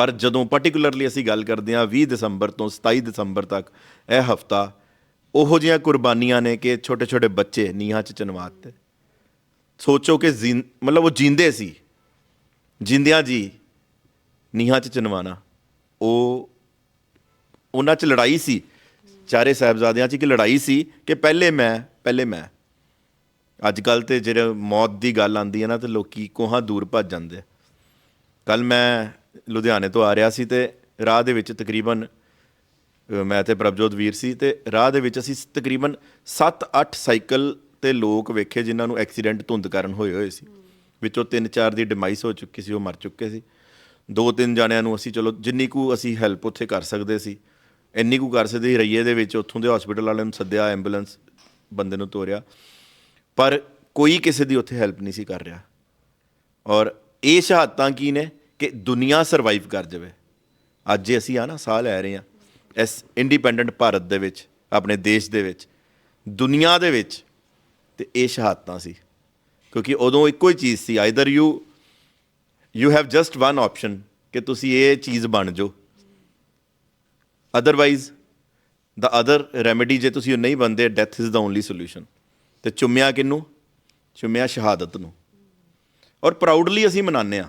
ਪਰ ਜਦੋਂ ਪਾਰਟਿਕੂਲਰਲੀ ਅਸੀਂ ਗੱਲ ਕਰਦੇ ਹਾਂ 20 ਦਸੰਬਰ ਤੋਂ 27 ਦਸੰਬਰ ਤੱਕ, ਇਹ ਹਫਤਾ ਉਹੋ ਜਿਹੀਆਂ ਕੁਰਬਾਨੀਆਂ ਨੇ ਕਿ ਛੋਟੇ ਛੋਟੇ ਬੱਚੇ ਨੀਹਾਂ 'ਚ ਚਨਵਾ ਦਿੱਤੇ। ਸੋਚੋ ਕਿ ਜਿੰ- ਮਤਲਬ ਉਹ ਜਿੰਦੇ ਸੀ। ਜਿੰਦਿਆਂ ਜੀ ਨੀਹਾਂ 'ਚ ਚਨਵਾਣਾ ਉਹ ਉਹਨਾਂ 'ਚ ਲੜਾਈ ਸੀ। ਚਾਰੇ ਸਾਹਿਬਜ਼ਾਦਿਆਂ 'ਚ ਕਿ ਲੜਾਈ ਸੀ ਕਿ ਪਹਿਲੇ ਮੈਂ ਪਹਿਲੇ ਮੈਂ। ਅੱਜ ਕੱਲ ਤੇ ਜਿਹੜੇ ਮੌਤ ਦੀ ਗੱਲ ਆਂਦੀ ਹੈ ਨਾ ਤੇ ਲੋਕੀ ਕੋਹਾਂ ਦੂਰ ਭੱਜ ਜਾਂਦੇ ਕੱਲ ਮੈਂ ਲੁਧਿਆਣੇ ਤੋਂ ਆ ਰਿਹਾ ਸੀ ਤੇ ਰਾਹ ਦੇ ਵਿੱਚ ਤਕਰੀਬਨ ਮੈਂ ਤੇ ਪ੍ਰਭਜੋਤ ਵੀਰ ਸੀ ਤੇ ਰਾਹ ਦੇ ਵਿੱਚ ਅਸੀਂ ਤਕਰੀਬਨ 7-8 ਸਾਈਕਲ ਤੇ ਲੋਕ ਵੇਖੇ ਜਿਨ੍ਹਾਂ ਨੂੰ ਐਕਸੀਡੈਂਟ ਧੁੰਦ ਕਾਰਨ ਹੋਏ ਹੋਏ ਸੀ। ਵਿੱਚੋਂ 3-4 ਦੀ ਡਿਮਾਈਸ ਹੋ ਚੁੱਕੀ ਸੀ, ਉਹ ਮਰ ਚੁੱਕੇ ਸੀ। ਦੋ ਤਿੰਨ ਜਾਣਿਆਂ ਨੂੰ ਅਸੀਂ ਚਲੋ ਜਿੰਨੀ ਕੁ ਅਸੀਂ ਹੈਲਪ ਉੱਥੇ ਕਰ ਸਕਦੇ ਸੀ, ਇੰਨੀ ਕੁ ਕਰ ਸਕਦੇ ਸੀ, ਰਈਏ ਦੇ ਵਿੱਚ ਉੱਥੋਂ ਦੇ ਹਸਪੀਟਲ ਵਾਲਿਆਂ ਨੂੰ ਸੱਦਿਆ ਐਂਬੂਲੈਂਸ ਬੰਦੇ ਨੂੰ ਤੋਰਿਆ। ਪਰ ਕੋਈ ਕਿਸੇ ਦੀ ਉੱਥੇ ਹੈਲਪ ਨਹੀਂ ਸੀ ਕਰ ਰਿਹਾ। ਔਰ ਇਹ ਸ਼ਹਾਦਤਾਂ ਕੀ ਨੇ? ਕਿ ਦੁਨੀਆ ਸਰਵਾਈਵ ਕਰ ਜਾਵੇ। ਅੱਜ ਜੇ ਅਸੀਂ ਆ ਨਾ, ਸਾਹ ਲੈ ਰਹੇ ਆ ਇਸ ਇੰਡੀਪੈਂਡੈਂਟ ਭਾਰਤ ਦੇ ਵਿੱਚ, ਆਪਣੇ ਦੇਸ਼ ਦੇ ਵਿੱਚ, ਦੁਨੀਆ ਦੇ ਵਿੱਚ ਤੇ ਇਹ ਸ਼ਹਾਦਤਾਂ ਸੀ। ਕਿਉਂਕਿ ਉਦੋਂ ਇੱਕੋ ਹੀ ਚੀਜ਼ ਸੀ either you you have just one option ਕਿ ਤੁਸੀਂ ਇਹ ਚੀਜ਼ ਬਣ ਜਾਓ। ਅਦਰਵਾਈਜ਼ ਦਾ ਅਦਰ ਰੈਮੇਡੀ ਜੇ ਤੁਸੀਂ ਉਹ ਨਹੀਂ ਬੰਦੇ death is the only solution ਤੇ ਚੁੰਮਿਆ ਕਿਨੂੰ ਚੁੰਮਿਆ ਸ਼ਹਾਦਤ ਨੂੰ। ਔਰ ਪ੍ਰਾਊਡਲੀ ਅਸੀਂ ਮਨਾਉਂਦੇ ਆ